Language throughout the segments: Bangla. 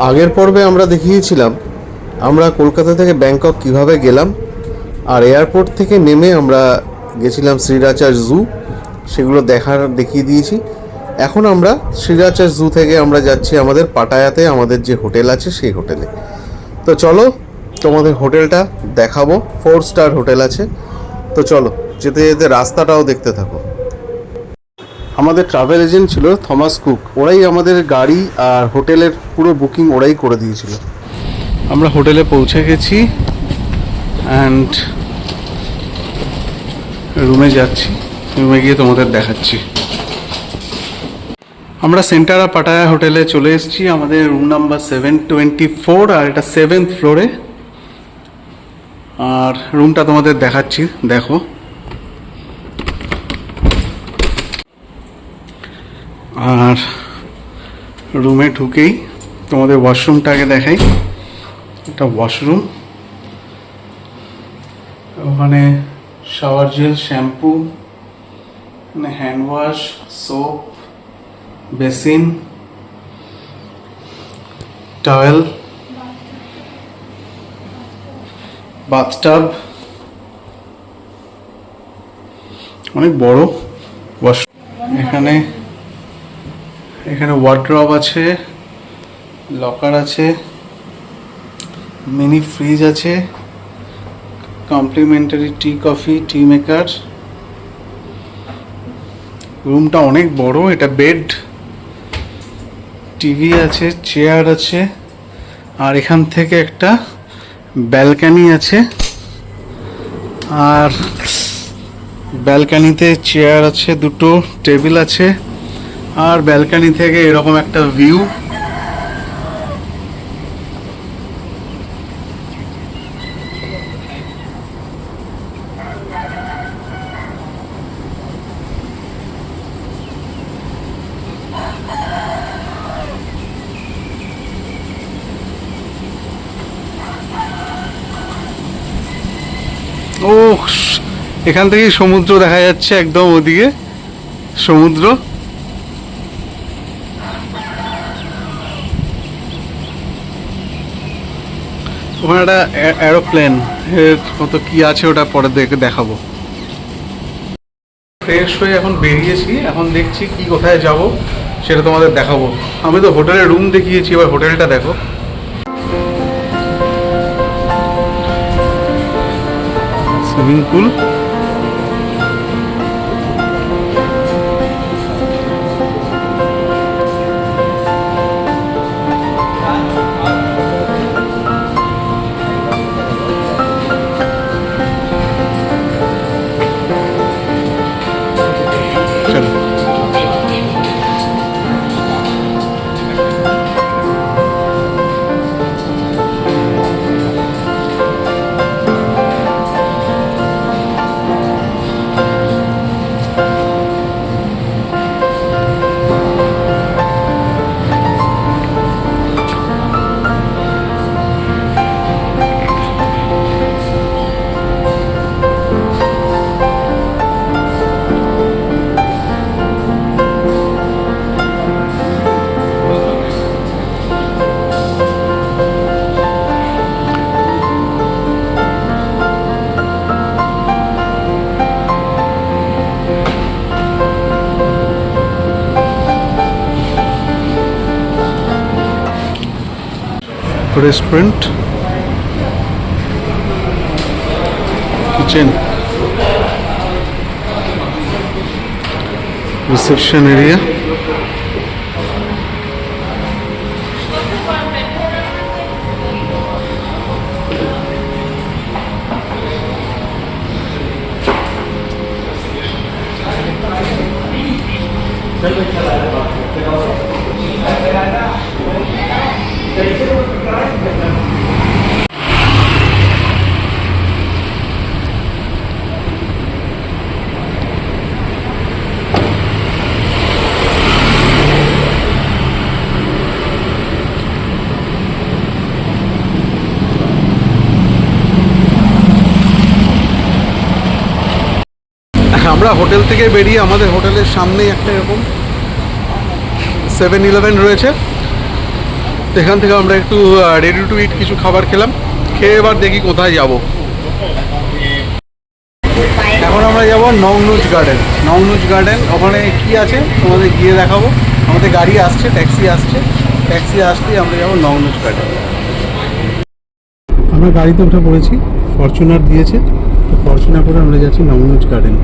আগের পর্বে আমরা দেখিয়েছিলাম, আমরা কলকাতা থেকে ব্যাংকক কীভাবে গেলাম, আর এয়ারপোর্ট থেকে নেমে আমরা গেছিলাম শ্রীরাচার জু, সেগুলো দেখার, দেখিয়ে দিয়েছি। এখন আমরা শ্রীরাচার জু থেকে আমরা যাচ্ছি আমাদের পাটায়াতে, আমাদের যে হোটেল আছে সেই হোটেলে। তো চলো, তোমাদের হোটেলটা দেখাবো, ফোর স্টার হোটেল আছে। তো চলো, যেতে যেতে রাস্তাটাও দেখতে থাকো। আমাদের ট্রাভেল এজেন্ট ছিল থমাস কুক ওরাই আমাদের গাড়ি আর হোটেলের পুরো বুকিং ওরাই করে দিয়েছিল। আমরা হোটেলে পৌঁছে গেছি অ্যান্ড রুমে যাচ্ছি। রুমে গিয়ে তোমাদের দেখাচ্ছি। আমরা সেন্টারা পাটায়া হোটেলে চলে এসেছি। আমাদের room number seven twenty four আর এটা সেভেন্থ ফ্লোরে আর রুমটা তোমাদের দেখাচ্ছি। দেখো। আর রুমে ঢুকেই তোমাদের ওয়াশরুমটাকে দেখাই। একটা ওয়াশরুম ওখানে শাওয়ার জেল শ্যাম্পু মানে hand wash soap basin towel bathtub অনেক বড় ওয়াশ এখানে এখানে ওয়ার্ড্রব আছে লকার আছে মিনি ফ্রিজ আছে complimentary tea coffee tea maker রুমটা অনেক বড়, এটা বেড টিভি আছে চেয়ার আছে, আর এখান থেকে একটা ব্যালকানি আছে, আর ব্যালকানিতে চেয়ার আছে, দুটো টেবিল আছে। আর ব্যালকানি থেকে এরকম একটা ভিউ ও এখান থেকেই সমুদ্র দেখা যাচ্ছে একদম ওদিকে। সমুদ্র। ওখানে একটা অ্যারোপ্লেন এর মতো কি আছে ওটা পরে দেখে দেখাবো। ফ্রেশ হয়ে এখন বেরিয়েছি, এখন দেখছি কি কোথায় যাব সেটা তোমাদের দেখাবো। আমি তো হোটেলে রুম দেখিয়েছি, এবার হোটেলটা দেখো। Swimming pool restaurant kitchen reception area আমরা হোটেল থেকে বেরিয়ে আমাদের হোটেলের সামনেই একটা এরকম সেভেন ইলেভেন রয়েছে। এখান থেকে আমরা একটু রেডি টু ইট কিছু খাবার খেলাম। খেয়ে এবার দেখি কোথায় যাব। এখন আমরা যাব নংনুজ গার্ডেন। নংনুজ গার্ডেন, ওখানে কি আছে তোমাদের গিয়ে দেখাবো। আমাদের গাড়ি আসছে, ট্যাক্সি আসছে। ট্যাক্সি আসলেই আমরা যাব নংনুজ গার্ডেন। আমরা গাড়িতে উঠে পড়েছি। ফরচুনার দিয়েছে। তো ফরচুনার করে আমরা যাচ্ছি নংনুজ গার্ডেন।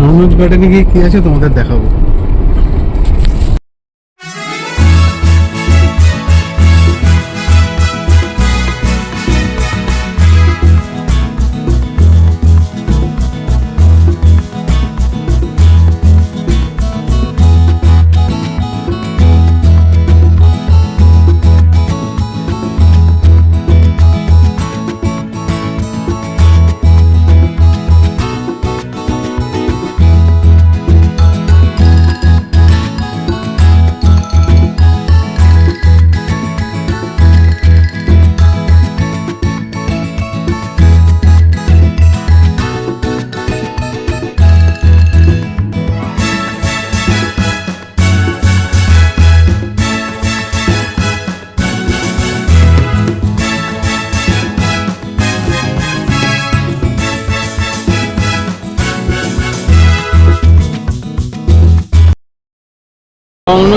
নংনুজ গার্ডেনে গিয়ে কী আছে তোমাদের দেখাবো।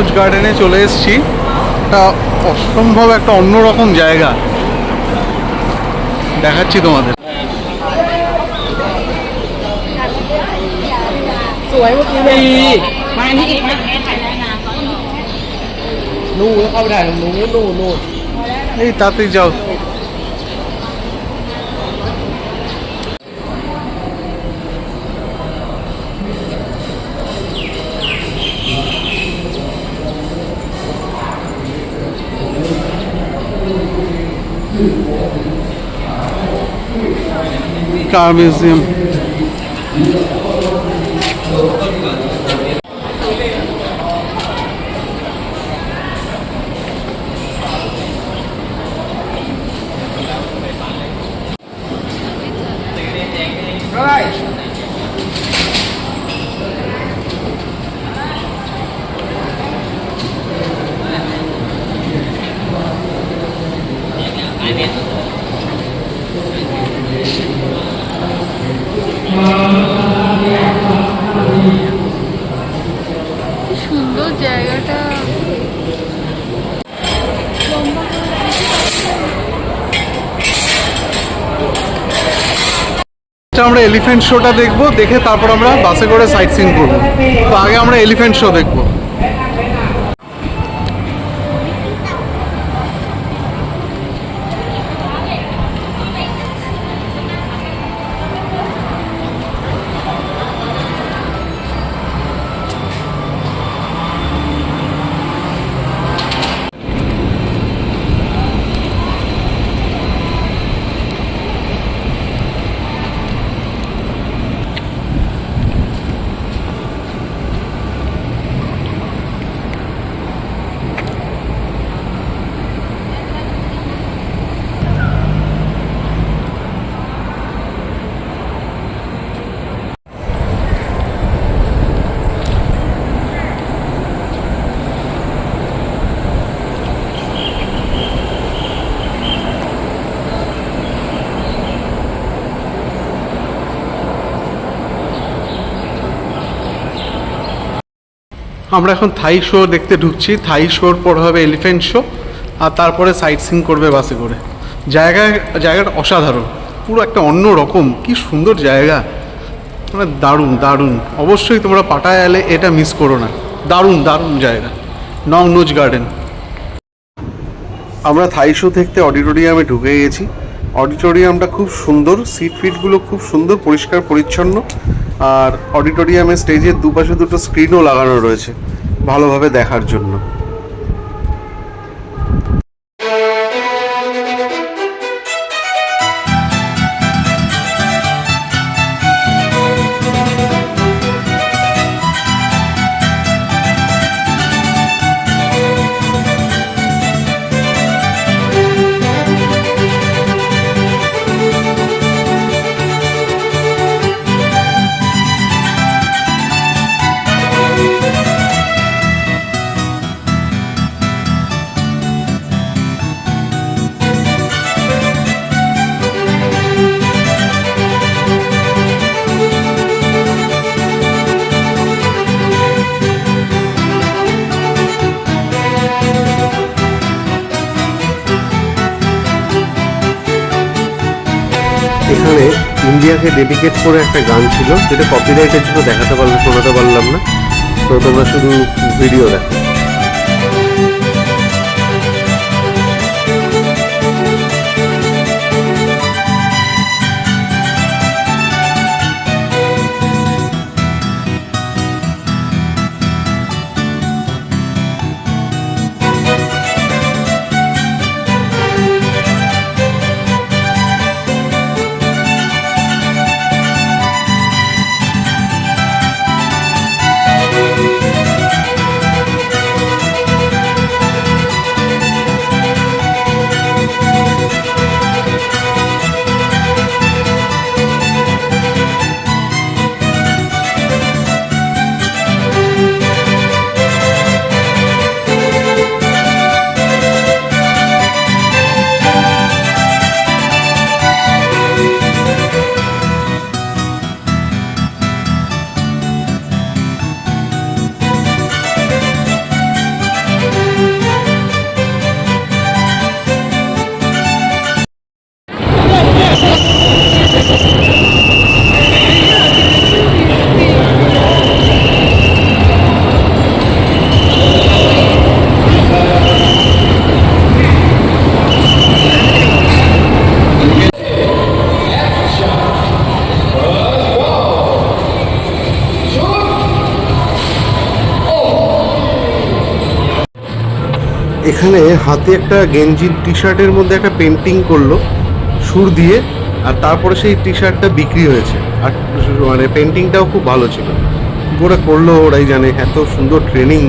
রোজ গার্ডেনে চলে এসেছি। একটা অসম্ভব একটা অন্যরকম জায়গা। দেখাচ্ছি তোমাদের। এই তাতেই যাও। কার আচ্ছা, আমরা এলিফেন্ট শোটা দেখব দেখে তারপর আমরা বাসে করে সাইট সিন করব। তো আগে আমরা এলিফেন্ট শো দেখব। আমরা এখন থাই শো দেখতে ঢুকছি। থাই শোর পর হবে এলিফ্যান্ট শো আর তারপরে সাইট সিন করবে বাসে করে। জায়গা, জায়গাটা অসাধারণ। পুরো একটা অন্য রকম। কি সুন্দর জায়গা। মানে দারুণ দারুণ। অবশ্যই তোমরা পাটায় এলে এটা মিস করো না। দারুণ দারুণ জায়গা। নং নোজ গার্ডেন আমরা থাই শো দেখতে অডিটোরিয়ামে ঢুকে গেছি। অডিটোরিয়ামটা খুব সুন্দর। সিট ফিটগুলো খুব সুন্দর, পরিষ্কার, পরিচ্ছন্ন। আর অডিটোরিয়ামের স্টেজের দুপাশে দুটো স্ক্রিনও লাগানো রয়েছে ভালোভাবে দেখার জন্য। ইন্ডিয়াকে ডেডিকেট করে একটা গান ছিল, যেটা কপিরাইটের জন্য দেখাতে পারলাম শোনাতে পারলাম না। তো তোমরা শুধু ভিডিও দেখো। এখানে হাতে একটা গেঞ্জির টি শার্টের মধ্যে একটা পেন্টিং করল, সুর দিয়ে, আর তারপরে সেই টি শার্টটা বিক্রি হয়েছে। আর মানে পেন্টিংটাও খুব ভালো ছিল। কী করে করল, ওরাই জানে, এত সুন্দর ট্রেনিং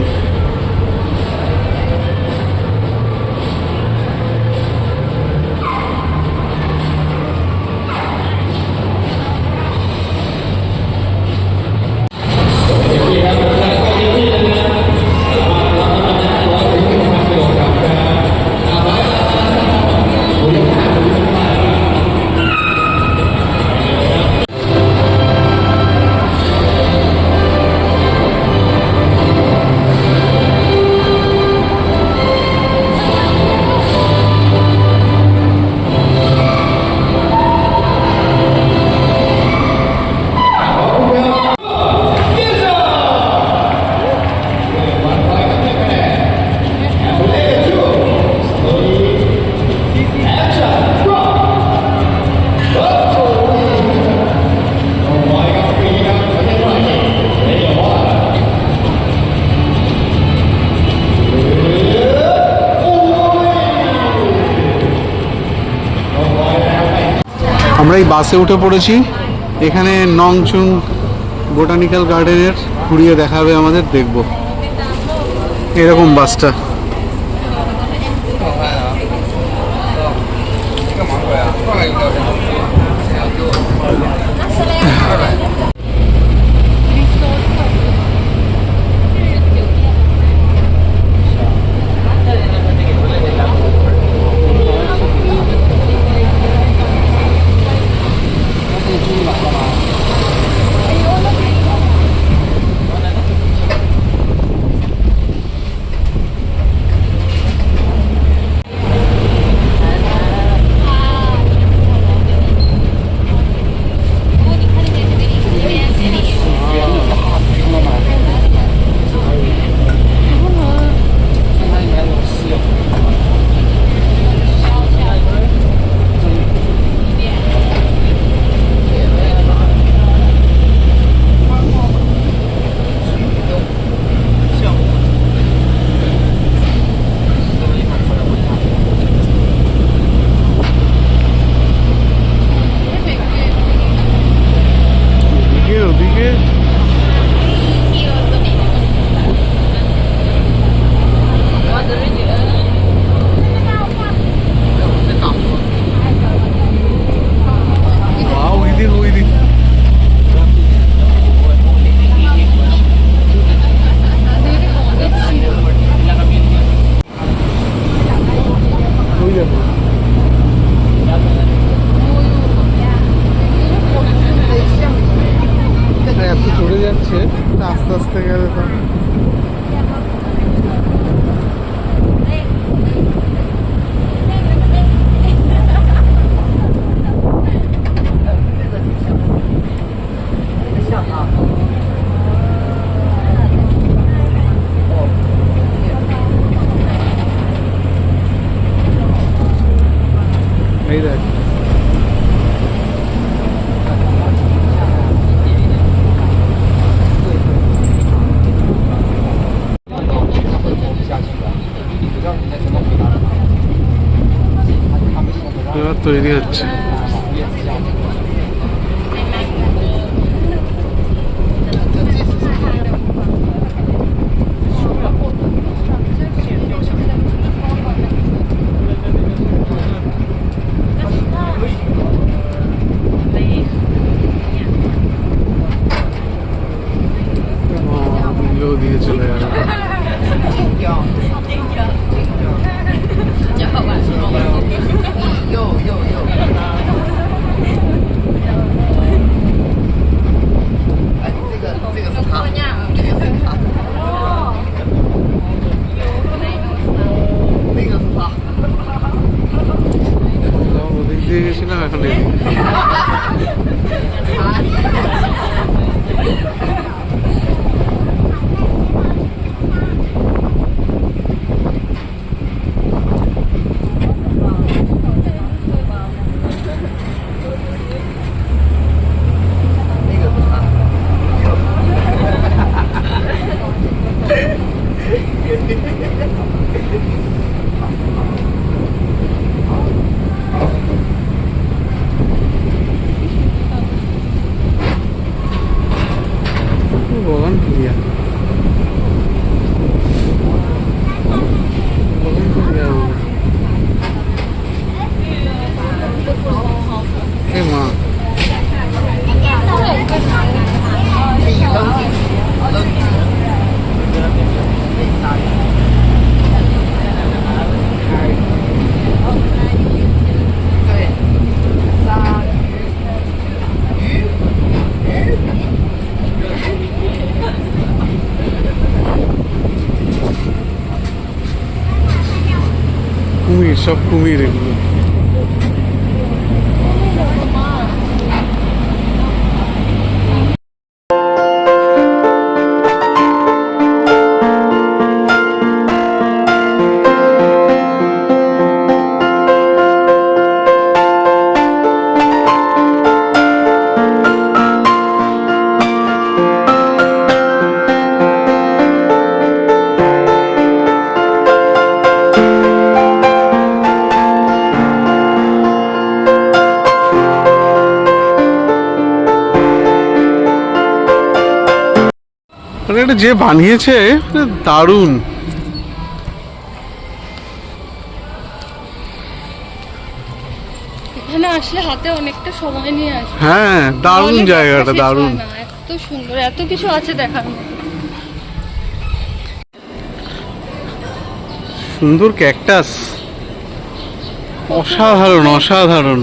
আমরা এই বাসে উঠে পড়েছি। এখানে নংচুং বোটানিক্যাল গার্ডেনের ঘুরিয়ে দেখাবে আমাদের দেখব। এরকম বাসটা। তৈরি হচ্ছে। ওদিক সব কুমির যে বানিয়েছে দারুণ। এখানে আসলে হাতে অনেকটা সময় নিয়ে আসবে। হ্যাঁ দারুণ জায়গাটা দারুণ। এত সুন্দর এত কিছু আছে দেখার সুন্দর ক্যাকটাস। অসাধারণ অসাধারণ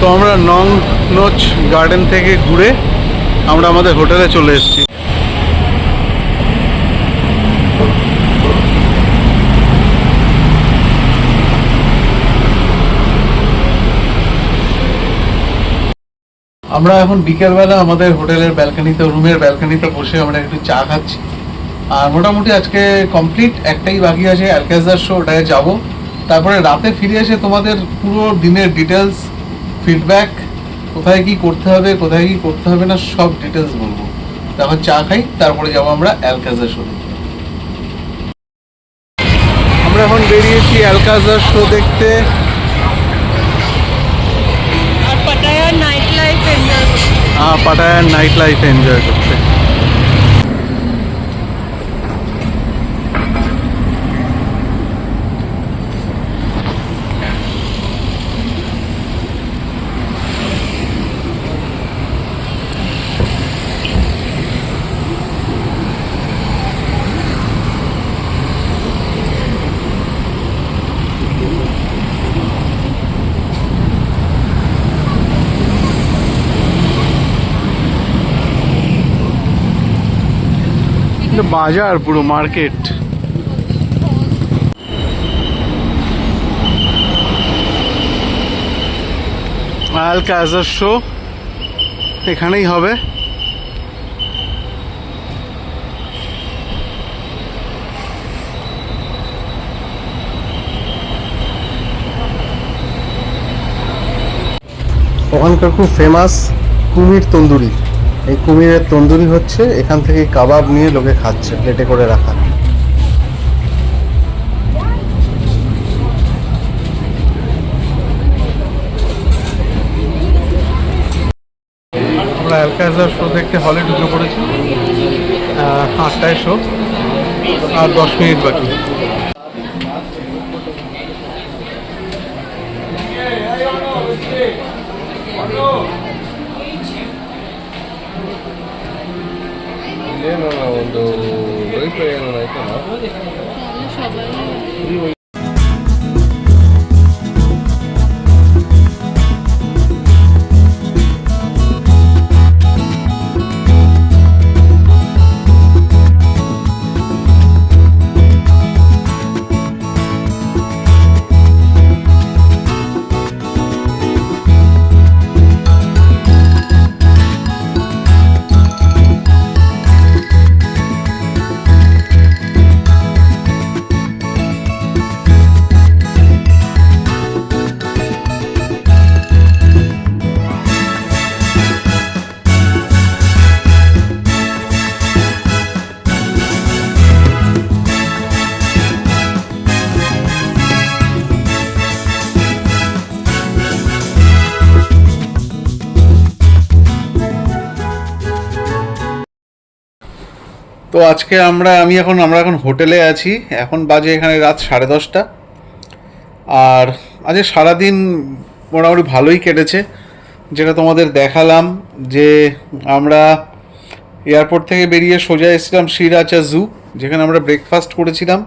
তো আমরা নং নোচ গার্ডেন থেকে ঘুরে আমরা আমাদের হোটেলে চলে এসেছি। আমরা এখন বিকেলবেলা আমাদের হোটেলের ব্যালকানিতে, রুমের ব্যালকানিতে বসে আমরা একটু চা খাচ্ছি। আর মোটামুটি আজকে কমপ্লিট, একটাই বাকি আছে অ্যালকাজার শো, ওটায় যাব। তারপরে রাতে ফিরে এসে তোমাদের পুরো দিনের ডিটেলস ফিডব্যাক কোথায় কি করতে হবে কোথায় কি করতে হবে না সব ডিটেলস বলব। তখন চা খাই তারপরে যাব আমরা অ্যালকাজার শো দেখতে। আমরা এখন বেরিয়েছি অ্যালকাজার শো দেখতে। আর পাটায়ার নাইট লাইফ এনজয় আহ, পাটায়ার নাইট লাইফ এনজয় করতে এটা বাজার পুরো মার্কেট। আল কাজার শো এখানেই হবে। ওখানকার খুব ফেমাস কুমির তন্দুরি। এই কুমিরের তন্দুরি হচ্ছে, এখান থেকে কাবাব নিয়ে লোকে খাচ্ছে, প্লেটে করে রাখা। আমরা অ্যালকাজার শো দেখতে হলে ঢুকে পড়েছি। আটটায় শো আর দশ মিনিট বাকি। সবাই তো আজকে আমরা, আমি এখন, আমরা এখন হোটেলে আছি। এখন বাজে এখানে রাত সাড়ে দশটা। আর আজকে সারাদিন মোটামুটি ভালোই কেটেছে। যেটা তোমাদের দেখালাম যে আমরা এয়ারপোর্ট থেকে বেরিয়ে সোজা এসেছিলাম শ্রীরাচা জু, যেখানে আমরা ব্রেকফাস্ট করেছিলাম।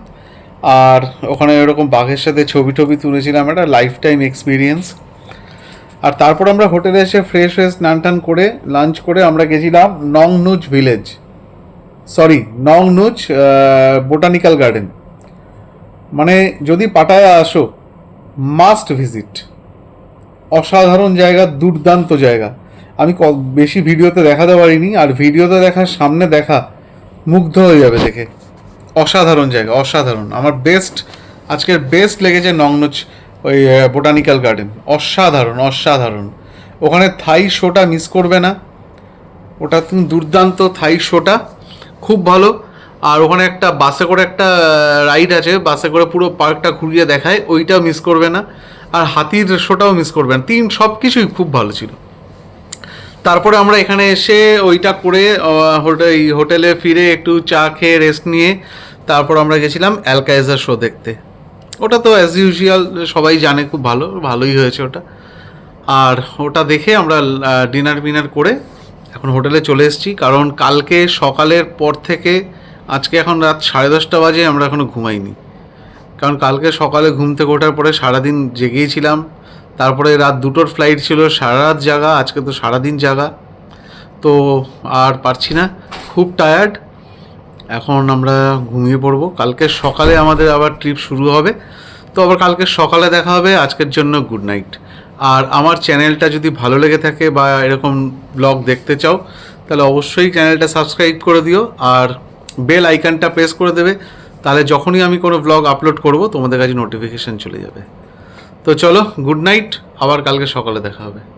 আর ওখানে এরকম বাঘের সাথে ছবি টবি তুলেছিলাম, একটা লাইফ টাইম এক্সপিরিয়েন্স আর তারপর আমরা হোটেলে এসে ফ্রেশ হয়ে স্নান টান করে লাঞ্চ করে আমরা গেছিলাম Nong Nooch village sorry Nong Nooch botanical garden. মানে যদি পাটায়া আসো মাস্ট ভিজিট অসাধারণ জায়গা, দুর্দান্ত জায়গা। আমি বেশি ভিডিওতে দেখাতে পারিনি, আর ভিডিওতে দেখার সামনে দেখা মুগ্ধ হয়ে যাবে দেখে। অসাধারণ জায়গা, অসাধারণ। আমার বেস্ট আজকের বেস্ট লেগেছে নংনুচ ওই বোটানিক্যাল গার্ডেন। অসাধারণ অসাধারণ। ওখানে থাই শোটা মিস করবে না। ওটা তুমি দুর্দান্ত থাই শোটা। খুব ভালো। আর ওখানে একটা বাসে করে একটা রাইড আছে। বাসে করে পুরো পার্কটা ঘুরিয়ে দেখায়। ওইটাও মিস করবে না। আর হাতির শোটাও মিস করবে না। তিন সব কিছুই খুব ভালো ছিল। তারপরে আমরা এখানে এসে ওইটা করে হোটেল হোটেলে ফিরে একটু চা খেয়ে রেস্ট নিয়ে তারপর আমরা গেছিলাম অ্যালকাইজার শো দেখতে। ওটা তো অ্যাজ ইউজুয়াল সবাই জানে খুব ভালো। ভালোই হয়েছে ওটা। আর ওটা দেখে আমরা ডিনার ফিনার করে এখন হোটেলে চলে এসেছি, কারণ কালকে সকালের পর থেকে আজকে এখন রাত সাড়ে দশটা বাজে, আমরা এখনও ঘুমাইনি। কারণ কালকে সকালে ঘুম থেকে ওঠার পরে সারাদিন জেগেই ছিলাম তারপরে রাত দুটোর ফ্লাইট ছিল, সারা রাত জাগা, আজকে তো সারাদিন জাগা। তো আর পারছি না, খুব টায়ার্ড এখন আমরা ঘুমিয়ে পড়ব, কালকে সকালে আমাদের আবার ট্রিপ শুরু হবে। তো আবার কালকে সকালে দেখা হবে, আজকের জন্য গুড নাইট আর আমার চ্যানেলটা যদি ভালো লেগে থাকে বা এরকম ব্লগ দেখতে চাও, তাহলে অবশ্যই চ্যানেলটা সাবস্ক্রাইব করে দিও আর বেল আইকনটা প্রেস করে দেবে, তাহলে যখনই আমি কোনো ব্লগ আপলোড করব, তোমাদের কাছে নোটিফিকেশান চলে যাবে। তো চলো গুড নাইট আবার কালকে সকালে দেখা হবে।